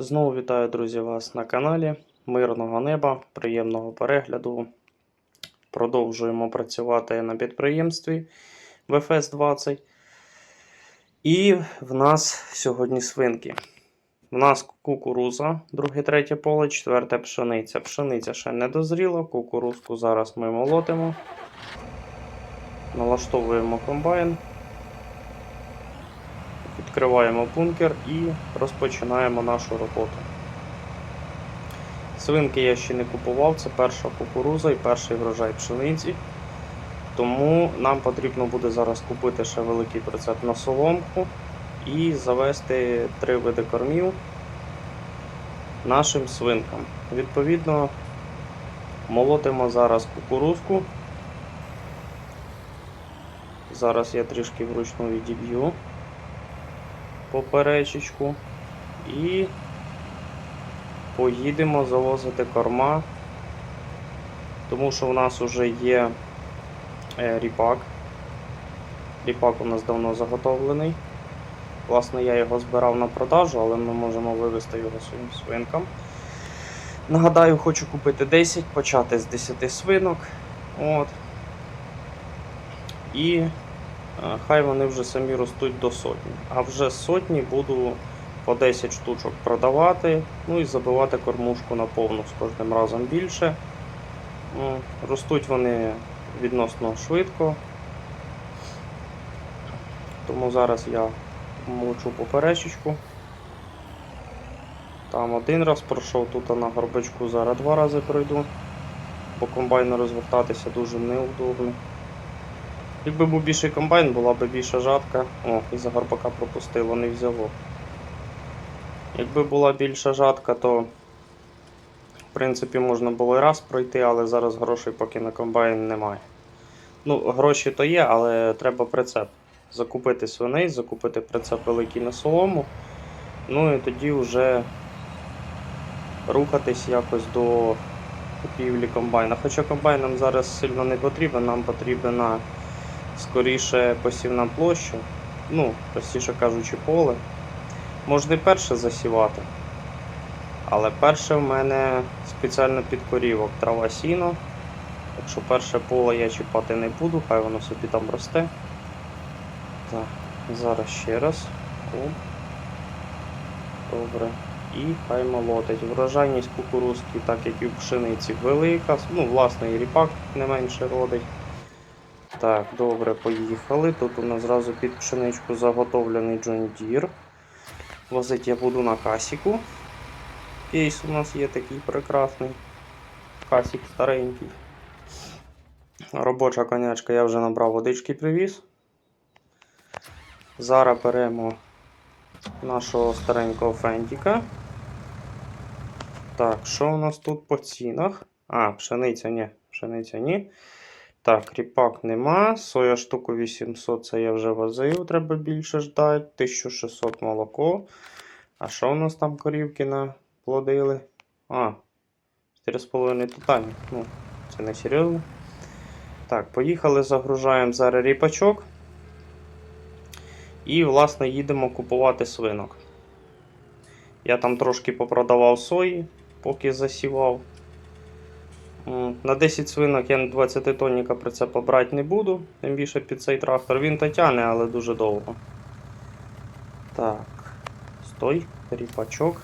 Знову вітаю, друзі, вас на каналі. Мирного неба, приємного перегляду. Продовжуємо працювати на підприємстві ВФС 20. І в нас сьогодні свинки. В нас кукуруза, друге, третє поле, четверте пшениця. Пшениця ще не дозріла, кукурузку зараз ми молотимо. Налаштовуємо комбайн. Відкриваємо бункер і розпочинаємо нашу роботу. Свинки я ще не купував, це перша кукуруза і перший врожай пшениці. Тому нам потрібно буде зараз купити ще великий прицеп на соломку і завести три види кормів нашим свинкам. Відповідно, молотимо зараз кукурузку. Зараз я трішки вручну відіб'ю поперечечку і поїдемо завозити корма, тому що в нас вже є е, ріпак. Ріпак у нас давно заготовлений. Власне, я його збирав на продажу, але ми можемо вивезти його своїм свинкам. Нагадаю, хочу купити 10, почати з 10 свинок. От. І хай вони вже самі ростуть до сотні. А вже сотні буду по 10 штучок продавати, ну і забивати кормушку на повну з кожним разом більше. Ростуть вони відносно швидко. Тому зараз я мовчу поперечечку. Там один раз пройшов, тут на горбачку зараз два рази пройду. По комбайну розвертатися дуже неудобно. Якби був більший комбайн, була б більша жатка. О, і за горбака пропустило, не взяло. Якби була більша жатка, то в принципі можна було і раз пройти, але зараз грошей поки на комбайн немає. Ну, гроші то є, але треба прицеп. Закупити свиней, закупити прицеп великий на солому. Ну і тоді вже рухатись якось до купівлі комбайна. Хоча комбайн нам зараз сильно не потрібен, нам потрібна скоріше посівна площа, ну, простіше кажучи, поле. Можна і перше засівати. Але перше в мене спеціально під корівок трава сіно. Якщо перше поле я чіпати не буду, хай воно собі там росте. Так, зараз ще раз. О. Добре. І хай молотить. Врожайність кукурузки, так як і в пшениці, велика. Ну, власне, і ріпак не менше родить. Так, добре, поїхали. Тут у нас зразу під пшеничку заготовлений Deere. Возити я буду на касіку. Кейс у нас є такий прекрасний. Касік старенький. Робоча конячка я вже набрав водички привіз. Зараз беремо нашого старенького фентіка. Так, що у нас тут по цінах? А, пшениця ні, пшениця ні. Так, ріпак нема. Соя штуку 800 це я вже возив, треба більше ждати. 1600 молоко. А що у нас там корівки наплодили? А, 4,5 тотальні. Ну, це не серйозно. Так, поїхали, загружаємо зараз ріпачок. І, власне, їдемо купувати свинок. Я там трошки попродавав сої, поки засівав. М, На 10 свинок я 20 тонніка прицепа брати не буду, тим більше під цей трактор. Він то тяне, але дуже довго. Так, стой, ріпачок.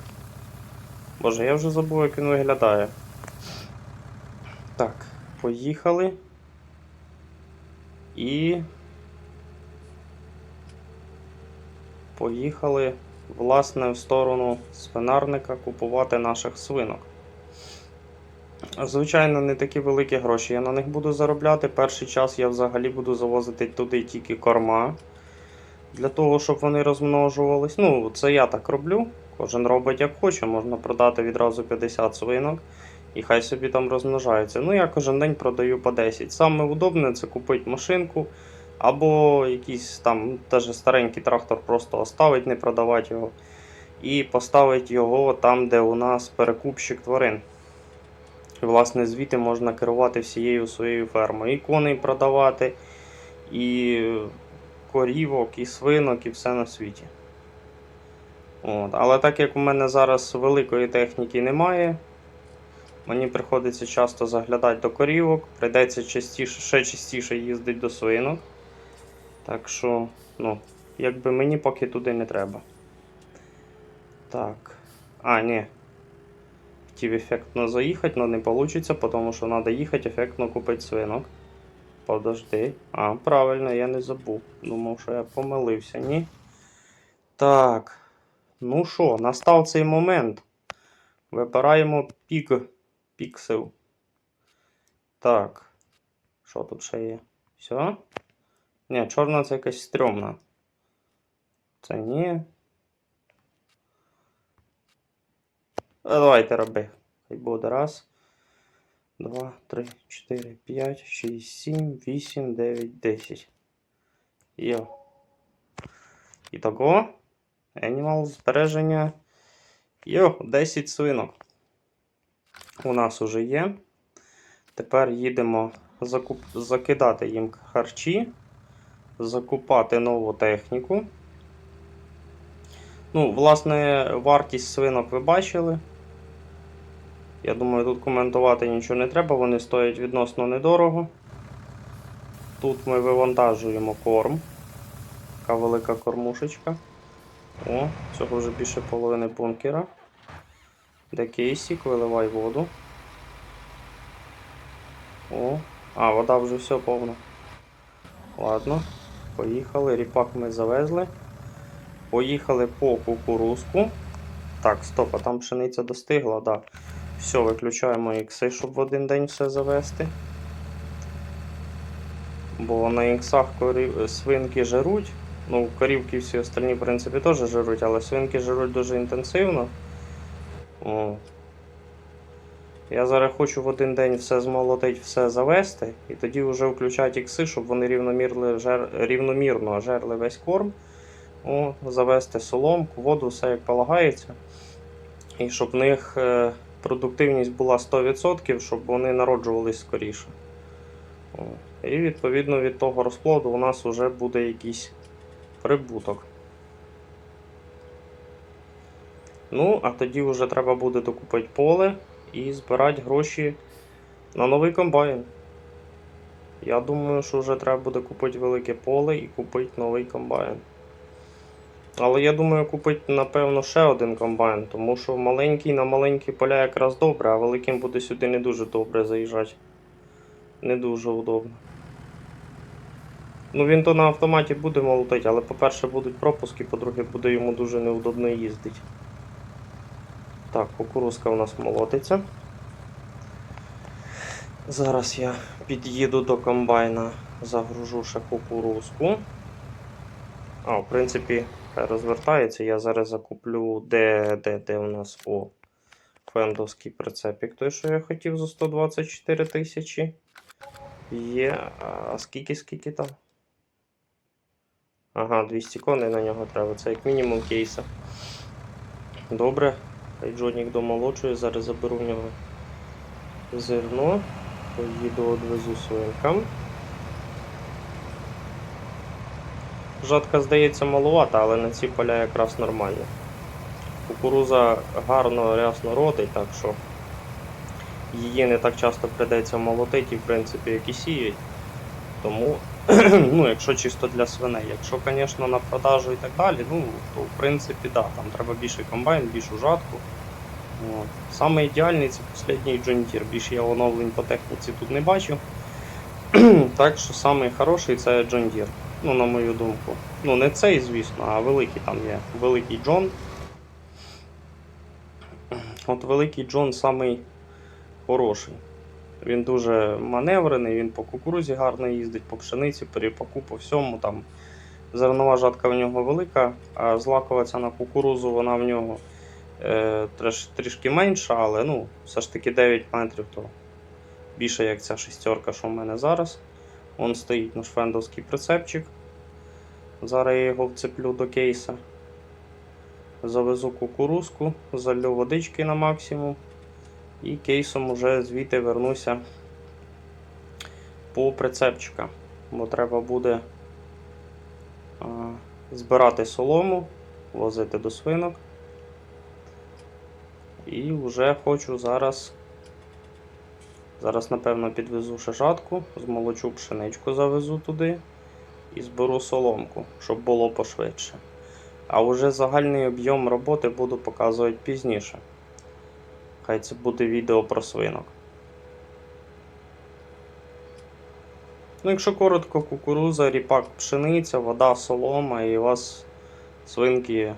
Боже, я вже забув, як він виглядає. Так, поїхали. І. Поїхали, власне, в сторону свинарника купувати наших свинок. Звичайно, не такі великі гроші я на них буду заробляти. Перший час я взагалі буду завозити туди тільки корма. Для того, щоб вони розмножувались. Ну, це я так роблю. Кожен робить як хоче, можна продати відразу 50 свинок. І хай собі там розмножаються. Ну, я кожен день продаю по 10. Саме удобне це купити машинку. Або якийсь там теж старенький трактор просто оставить, не продавати його. І поставити його там, де у нас перекупщик тварин. І, власне, звідти можна керувати всією своєю фермою. І коней продавати, і корівок, і свинок, і все на світі. От. Але так як у мене зараз великої техніки немає, мені приходиться часто заглядати до корівок, прийдеться частіше, ще частіше їздити до свинок. Так що, ну, якби мені поки туди не треба. Так. А, ні. Хотів ефектно заїхати, але не вийде, тому що треба їхати ефектно купити свинок. Подожди. А, правильно, я не забув. Думав, що я помилився, ні. Так. Ну що, настав цей момент. Вибираємо пік. Піксел. Так. Що тут ще є? Все? Ні, чорна це якась стрьомна. Це ні. Давайте роби. Хай буде раз. Два, три, чотири, п'ять, шість, сім, вісім, дев'ять, десять. Йо. Ітого. Animal збереження. Йо, 10 свинок. У нас уже є. Тепер їдемо закуп... закидати їм харчі, закупати нову техніку. Ну, власне, вартість свинок ви бачили. Я думаю, тут коментувати нічого не треба, вони стоять відносно недорого. Тут ми вивантажуємо корм. Така велика кормушечка. О, цього вже більше половини бункера. Де кейсик, виливай воду. О, а, вода вже все повна. Ладно, поїхали. Ріпак ми завезли. Поїхали по кукурузку. Так, стоп, а там пшениця достигла, так. Все, виключаємо ікси, щоб в один день все завести. Бо на іксах корів... свинки жируть. Ну, корівки всі остальні, в принципі, теж жируть, але свинки жируть дуже інтенсивно. О. Я зараз хочу в один день все змолотити, все завести, і тоді вже включати ікси, щоб вони рівномірно, жер... рівномірно жерли весь корм. О, завести соломку, воду, все як полагається. І щоб в них е, продуктивність була 100%, щоб вони народжувались скоріше. І відповідно від того розплоду у нас вже буде якийсь прибуток. Ну, а тоді вже треба буде докупити поле і збирати гроші на новий комбайн. Я думаю, що вже треба буде купити велике поле і купити новий комбайн. Але я думаю, купити, напевно, ще один комбайн, тому що маленький на маленькі поля якраз добре, а великим буде сюди не дуже добре заїжджати. Не дуже удобно. Ну він то на автоматі буде молотити, але по-перше будуть пропуски, по-друге, буде йому дуже неудобно їздити. Так, кукурузка у нас молотиться. Зараз я під'їду до комбайна, загружу ще кукурузку. А, в принципі, розвертається. Я зараз закуплю, де, де, де у нас о, фендовський прицепік, той, що я хотів за 124 тисячі. Є. А скільки, скільки там? Ага, 200 коней на нього треба. Це як мінімум кейса. Добре. Джонік домолочує, зараз заберу в нього зерно. Поїду одвезу свинкам. Жатка здається малувата, але на ці поля якраз нормально. Кукуруза гарно рясно родить, так що її не так часто придеться молотити, в принципі, як і сіють. Тому, ну, якщо чисто для свиней. Якщо, звісно, на продажу і так далі, ну, то в принципі, да, там треба більший комбайн, більшу жатку. От. Саме ідеальний це останній Deere. Більше я оновлень по техніці тут не бачу. так що самий хороший це Deere. Ну, на мою думку. Ну, не цей, звісно, а великий там є. Великий Джон. От великий Джон самий хороший. Він дуже маневрений, він по кукурузі гарно їздить, по пшениці, по ріпаку, по всьому. Там Зернова жатка в нього велика, а злаковиця на кукурузу вона в нього е, треш, трішки менша, але ну, все ж таки 9 метрів, то більше як ця шестерка, що в мене зараз. Вон стоїть наш фендовський прицепчик. Зараз я його вцеплю до кейса. Завезу кукурузку, залю водички на максимум. І кейсом уже звідти вернуся по прицепчика. Бо треба буде а, збирати солому, возити до свинок. І вже хочу зараз. Зараз, напевно, підвезу ще змолочу пшеничку завезу туди і зберу соломку, щоб було пошвидше. А вже загальний об'єм роботи буду показувати пізніше. Хай це буде відео про свинок. Ну, якщо коротко, кукуруза, ріпак, пшениця, вода, солома, і у вас свинки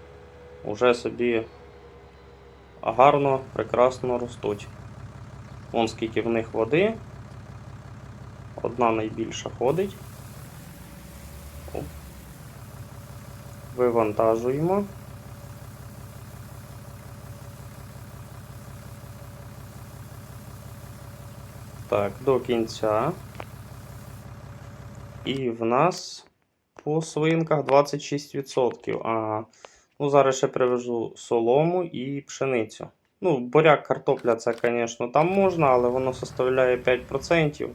вже собі гарно, прекрасно ростуть. Вон скільки в них води. Одна найбільша ходить. Вивантажуємо. Так, до кінця. І в нас по свинках 26%. Ага. Ну, зараз ще привезу солому і пшеницю. Ну, буряк, картопля, це, звісно, там можна, але воно составляє 5%.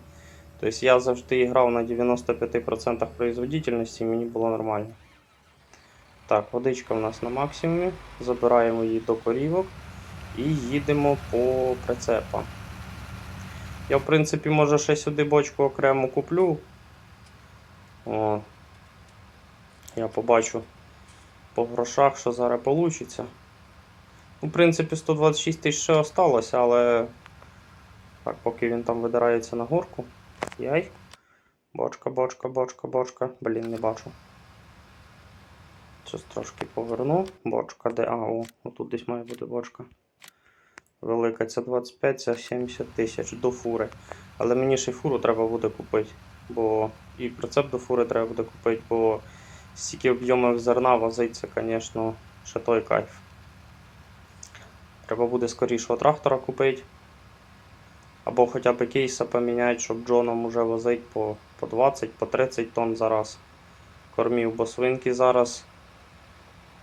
Тобто я завжди грав на 95% производительності і мені було нормально. Так, водичка в нас на максимумі. Забираємо її до корівок і їдемо по прицепам. Я, в принципі, може ще сюди бочку окремо куплю. О, я побачу по грошах, що зараз вийде. Ну, в принципі, 126 тисяч ще осталося, але. Так, поки він там видирається на горку. Яй. Бочка, бочка, бочка, бочка. Блін, не бачу. Щось трошки поверну. Бочка, де. А, о, отут десь має бути бочка. Велика, ця 25, ця 70 тисяч до фури. Але мені ще й фуру треба буде купити. Бо і прицеп до фури треба буде купити, бо стільки об'ємів зерна возить, це, звісно, ще той кайф. Треба буде скорішого трактора купити. Або хоча б кейса поміняти, щоб Джоном уже возить по, по 20, по 30 тонн зараз кормів, бо свинки зараз,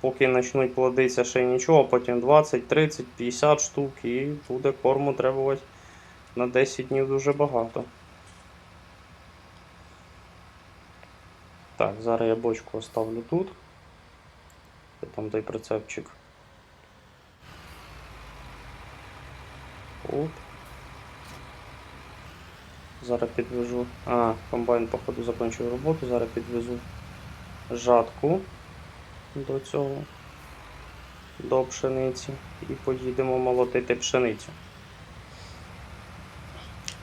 поки почнуть плодитися ще нічого, потім 20, 30, 50 штук і буде корму требувати на 10 днів дуже багато. Так, зараз я бочку оставлю тут. Де там той прицепчик. Оп. Зараз підвезу. А, комбайн, походу, закінчив роботу. Зараз підвезу жатку до цього, до пшениці і поїдемо молотити пшеницю.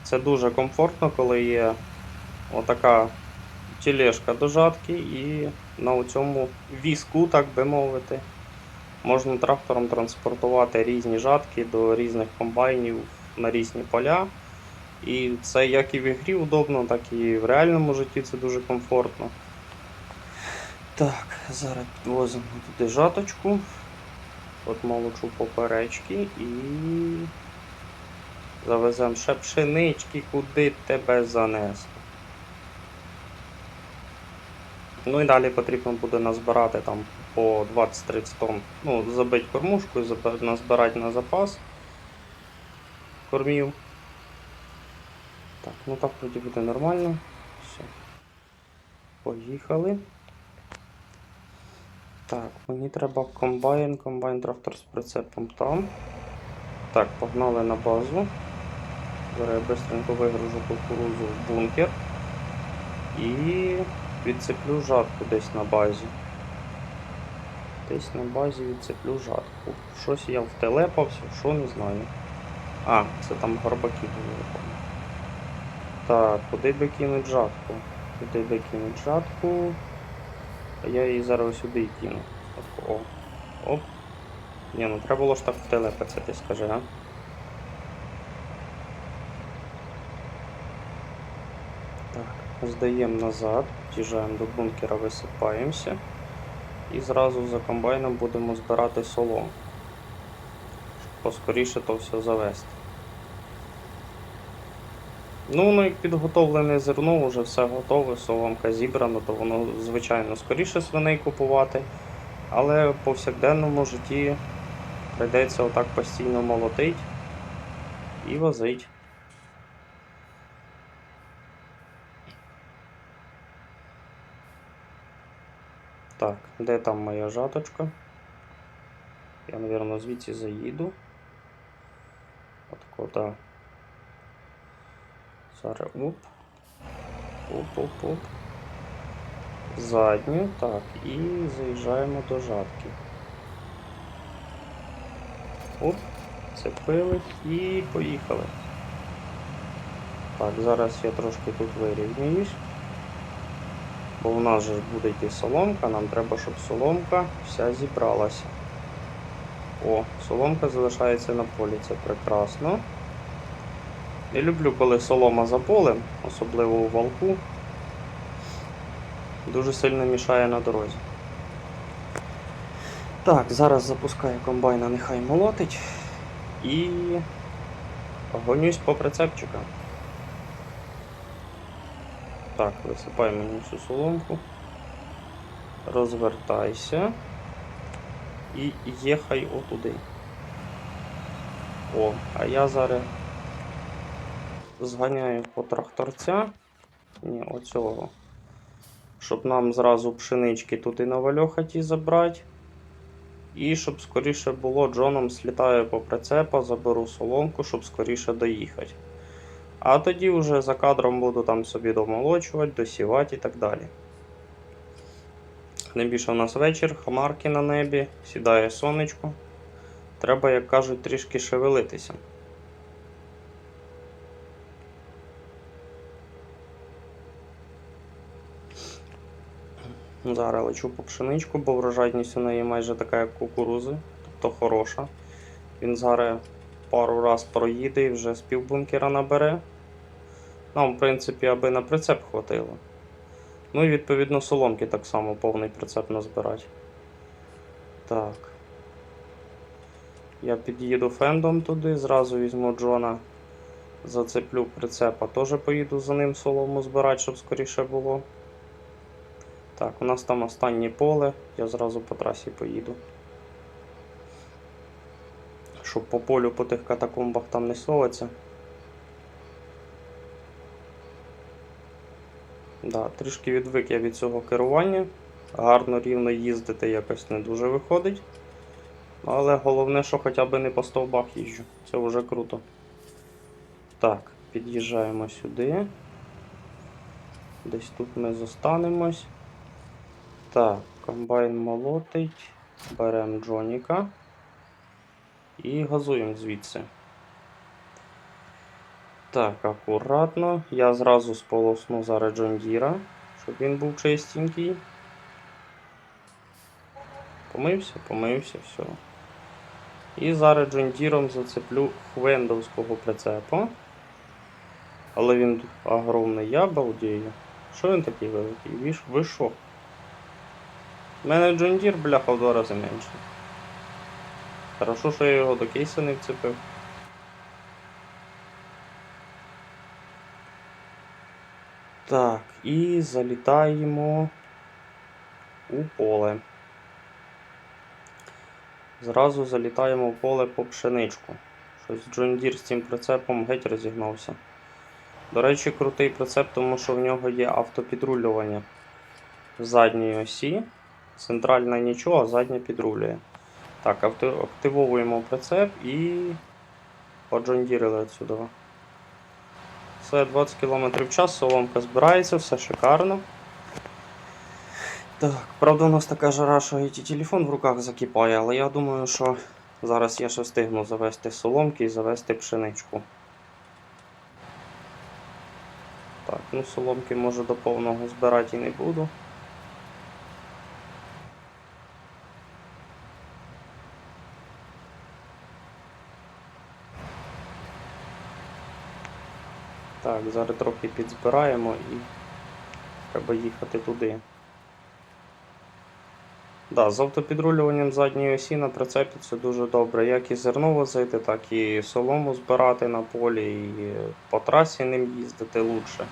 Це дуже комфортно, коли є отака тележка до жатки і на цьому візку, так би мовити, можна трактором транспортувати різні жатки до різних комбайнів на різні поля. І це як і в ігрі удобно, так і в реальному житті це дуже комфортно. Так, зараз підвозимо туди жаточку. От молочу поперечки і завеземо ще пшенички, куди тебе занесло. Ну і далі потрібно буде назбирати там по 20-30 тонн. Ну, забити кормушку і назбирати на запас кормів. Так, ну так вроді буде нормально. Все. Поїхали. Так, мені треба комбайн, комбайн трактор з прицепом там. Так, погнали на базу. Зараз я быстренько вигружу кукурузу в бункер. І відцеплю жатку десь на базі. Десь на базі відцеплю жатку. Щось я втелепався, що не знаю. А, це там горбаки були. Так, куди би кинуть жатку? Куди би кинуть жатку? А я її зараз сюди і кину. О. Оп. Ні, ну треба було ж так втелепатися, скажи, а? Так, здаємо назад, під'їжджаємо до бункера, висипаємося. І зразу за комбайном будемо збирати солому. Щоб поскоріше то все завести. Ну, ну як підготовлене зерно, вже все готове, соломка зібрана, то воно, звичайно, скоріше свиней купувати. Але в повсякденному житті прийдеться отак постійно молотить і возить. Так, де там моя жаточка? Я, мабуть, звідси заїду. Отако, так. Зараз уп. Оп-оп-оп. Задню, так, і заїжджаємо до жатки. Оп, цепили і поїхали. Так, зараз я трошки тут вирівнююсь. Бо у нас же буде йти соломка, нам треба, щоб соломка вся зібралася. О, соломка залишається на полі, це прекрасно. Я люблю, коли солома за полем, особливо у валку. Дуже сильно мішає на дорозі. Так, зараз запускаю комбайна, нехай молотить. І гонюсь по прицепчикам. Так, висипай мені всю соломку. Розвертайся. І їхай отуди. О, а я зараз зганяю по тракторця. Ні, оцього. Щоб нам зразу пшенички тут і на вальохаті забрати. І щоб скоріше було, Джоном слітаю по прицепа, заберу соломку, щоб скоріше доїхати. А тоді вже за кадром буду там собі домолочувати, досівати і так далі. Найбільше у нас вечір, хмарки на небі, сідає сонечко. Треба, як кажуть, трішки шевелитися. Зараз лечу по пшеничку, бо врожайність у неї майже така, як кукурузи, тобто хороша. Він зараз пару раз проїде і вже з півбункера набере. Нам, в принципі, аби на прицеп хватило. Ну і відповідно соломки так само повний прицеп назбирати. Так. Я під'їду фендом туди, зразу візьму Джона, зацеплю прицепа, теж поїду за ним солому збирати, щоб скоріше було. Так, у нас там останнє поле, я зразу по трасі поїду. Щоб по полю по тих катакомбах там не соваться. Да, трішки відвик я від цього керування. Гарно рівно їздити якось не дуже виходить. Але головне, що хоча б не по стовбах їжджу. Це вже круто. Так, під'їжджаємо сюди. Десь тут ми зостанемось. Так, комбайн молотить. Беремо Джоніка. І газуємо звідси. Так, акуратно. Я зразу сполосну зараз Джондіра, щоб він був чистенький. Помився, помився, все. І зараз Джондіром зацеплю хвендовського прицепа. Але він огромний, я балдею. Що він такий великий? Ви що? У мене Джондір, бляха, в два рази менше. Хорошо, що я його до кейса не вцепив. Так, і залітаємо у поле. Зразу залітаємо в поле по пшеничку. Щось Джон Дір з цим прицепом геть розігнався. До речі, крутий прицеп, тому що в нього є автопідрулювання задньої осі. Центральна нічого, задня підрулює. Так, активовуємо прицеп і поджондірили отсюди. Все, 20 км в час, соломка збирається, все шикарно. Так, правда, у нас така жара, що і телефон в руках закипає, але я думаю, що зараз я ще встигну завести соломки і завести пшеничку. Так, ну соломки може до повного збирати і не буду. Зараз трохи підзбираємо і треба їхати туди. Да, з автопідрулюванням задньої осі на прицепі це дуже добре. Як і зерно возити, так і солому збирати на полі, і по трасі ним їздити лучше.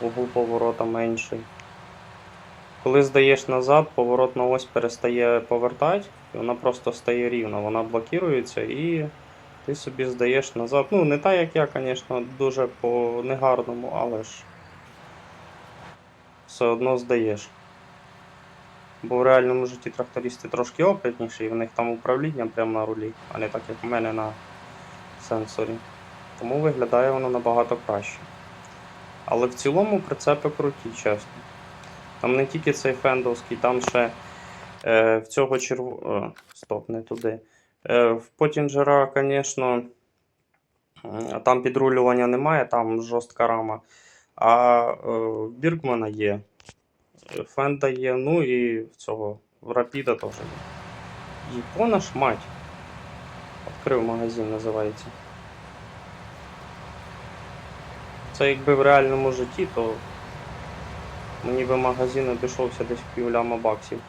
Угол поворота менший. Коли здаєш назад, поворотна ось перестає повертати, і вона просто стає рівна, вона блокується і ти собі здаєш назад. Ну, не так, як я, звісно, дуже по негарному, але ж все одно здаєш. Бо в реальному житті трактористи трошки опитніші, і в них там управління прямо на рулі, а не так як в мене на сенсорі. Тому виглядає воно набагато краще. Але в цілому прицепи круті, чесно. Там не тільки цей фендовський, там ще е, в цього черв... Е, стоп, не туди. Е, в Потінджера, звісно, там підрулювання немає, там жорстка рама. А е, в Біркмана є. Е, Фенда є, ну і в цього в Рапіда теж є. Іпона ж мать. Відкрив магазин, називається. Це якби в реальному житті, то мені би магазин обійшовся десь в пів ляма баксів.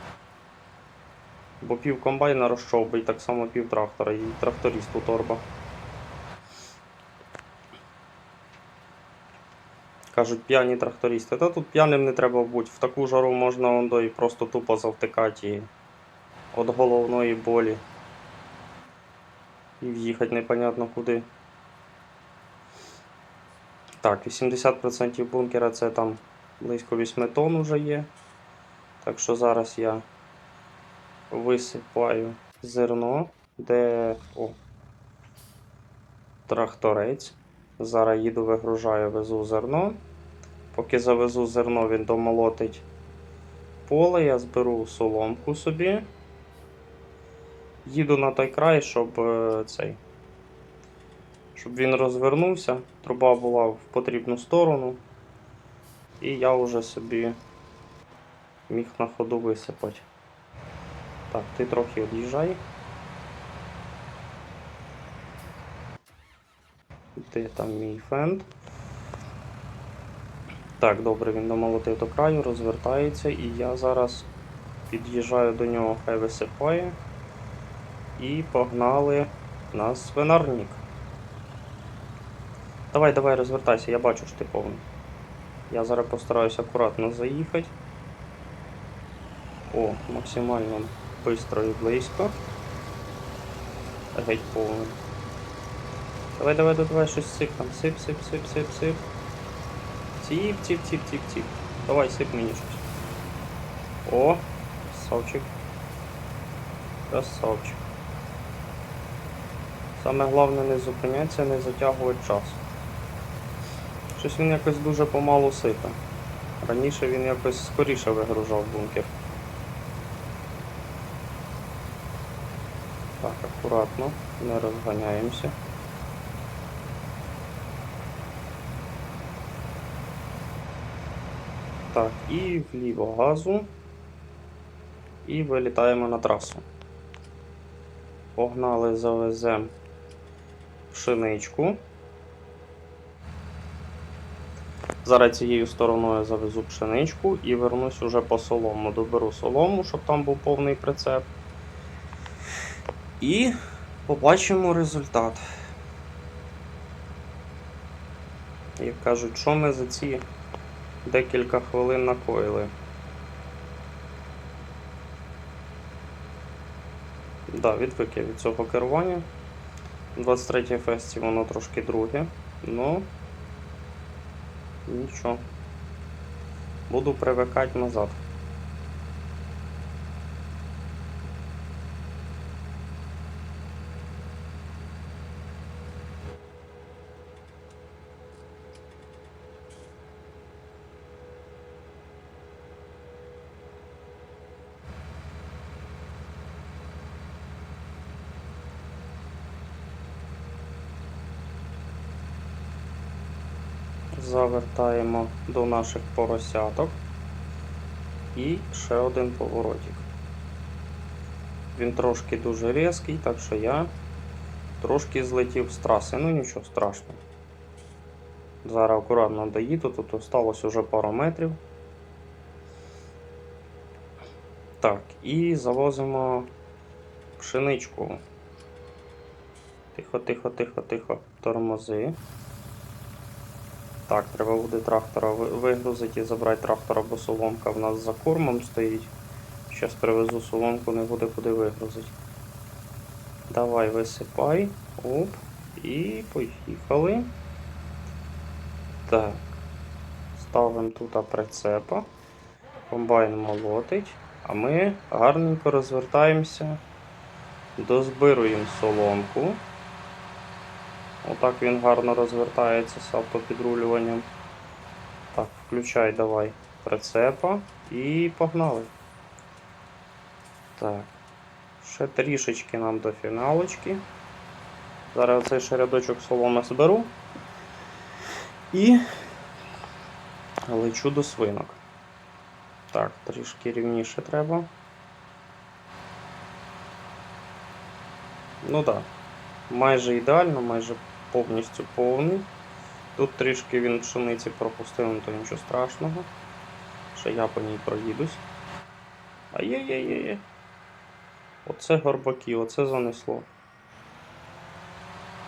Бо пів комбайна розчовби і так само пів трактора, і трактористу торба. Кажуть, п'яні трактористи. Та тут п'яним не треба бути. В таку жару можна ондо і просто тупо завтикати і від головної болі. І в'їхати непонятно куди. Так, 80% бункера це там близько 8 тонн вже є. Так що зараз я висипаю зерно, де. О, тракторець. Зараз їду, вигружаю, везу зерно. Поки завезу зерно, він домолотить поле, я зберу соломку собі. Їду на той край, щоб е, цей. Щоб він розвернувся, труба була в потрібну сторону. І я вже собі міг на ходу висипати. Так, ти трохи від'їжджай. Де там мій фенд? Так, добре, він домолотив до краю, розвертається, і я зараз під'їжджаю до нього, хай висипає. І погнали на свинарник. Давай, давай, розвертайся, я бачу, що ти повний. Я зараз постараюсь акуратно заїхати. О, максимально швидко і близько. Геть повний. Давай, давай, давай, щось сип там. Сип, сип, сип, сип, сип. Тіп, тіп, тіп, тіп, тіп. Давай, сип мені щось. О, красавчик. Красавчик. Саме головне не зупинятися, не затягувати час. Щось він якось дуже помалу сипе. Раніше він якось скоріше вигружав бункер. Так, акуратно, не розганяємося. Так, і вліво газу. І вилітаємо на трасу. Погнали, завеземо пшеничку. Зараз цією стороною завезу пшеничку і вернусь уже по солому. Доберу солому, щоб там був повний прицеп. І побачимо результат. Як кажуть, що ми за ці декілька хвилин накоїли. Да, відвик я від цього керування. 23 фесті воно трошки друге, ну нічого. Буду привикати назад. Завертаємо до наших поросяток. І ще один поворотик. Він трошки дуже різкий, так що я трошки злетів з траси. Ну нічого страшного. Зараз акуратно доїду, тут осталось уже пару метрів. Так, і завозимо пшеничку. Тихо, тихо, тихо, тихо. Тормози. Так, треба буде трактора вигрузити і забрати трактора, бо соломка в нас за кормом стоїть. Щас привезу соломку, не буде куди вигрузити. Давай, висипай. Оп. І поїхали. Так. Ставимо тут прицепа. Комбайн молотить. А ми гарненько розвертаємося, дозбируємо соломку. Отак він гарно розвертається з автопідрулюванням. Так, включай давай прицепа і погнали. Так. Ще трішечки нам до фіналочки. Зараз оцей ще рядочок соломи зберу. І лечу до свинок. Так, трішки рівніше треба. Ну так. Да. Майже ідеально, майже повністю повний. Тут трішки він пшениці пропустив, ну то нічого страшного. Ще я по ній проїдусь. Ай-яй-яй-яй. Оце горбаки, оце занесло.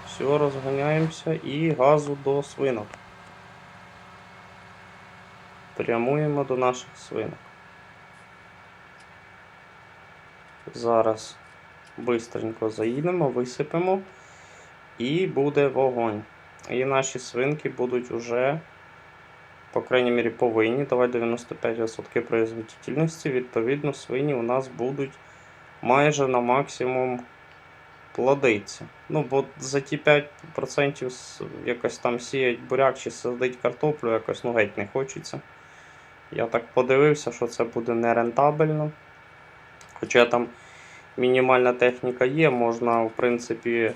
Все, розганяємося і газу до свинок. Прямуємо до наших свинок. Зараз бистренько заїдемо, висипемо і буде вогонь. І наші свинки будуть уже, по крайній мірі, повинні давати 95% производительності. Відповідно, свині у нас будуть майже на максимум плодиться. Ну, бо за ті 5% якось там сіять буряк чи садить картоплю, якось ну геть не хочеться. Я так подивився, що це буде нерентабельно. Хоча там мінімальна техніка є, можна, в принципі,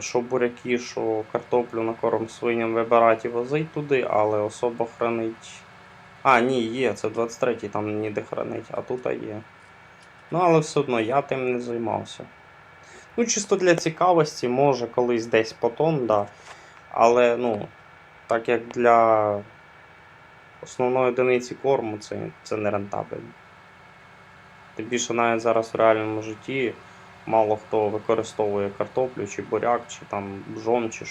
що буряки, що картоплю на корм свиням вибирати і возити туди, але особо хранить. А, ні, є, це 23-й, там ніде хранить, а тут є. Ну, але все одно я тим не займався. Ну, чисто для цікавості, може колись десь потом, да. Але, ну, так як для основної одиниці корму це, це не рентабельно. Тим більше навіть зараз в реальному житті мало хто використовує картоплю чи буряк, чи там бжон, чи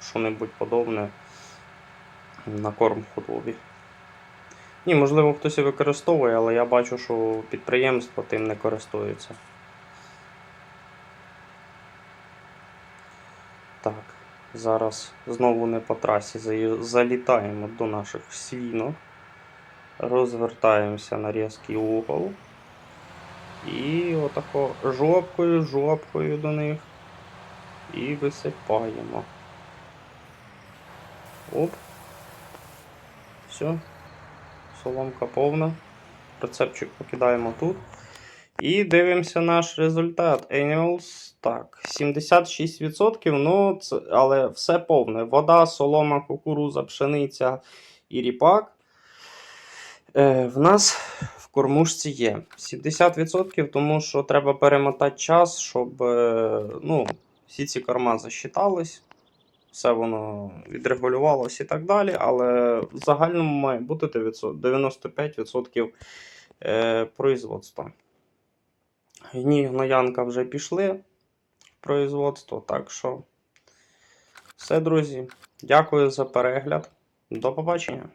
що-небудь, подобне на корм худобі. Ні, можливо, хтось і використовує, але я бачу, що підприємство тим не користується. Так, зараз знову не по трасі залітаємо до наших свінок, розвертаємося на різкий угол. І отако жопкою, жопкою до них. І висипаємо. Оп. Все. Соломка повна. Прицепчик покидаємо тут. І дивимося наш результат. Animals. Так, 76%, ну, це, але все повне. Вода, солома, кукуруза, пшениця і ріпак. Е, в нас кормушці є 70%, тому що треба перемотати час, щоб е, ну, всі ці корма засчитались, все воно відрегулювалось і так далі. Але в загальному має бути 95% е, производства. Гні гноянка вже пішли в производство, так що все, друзі. Дякую за перегляд. До побачення.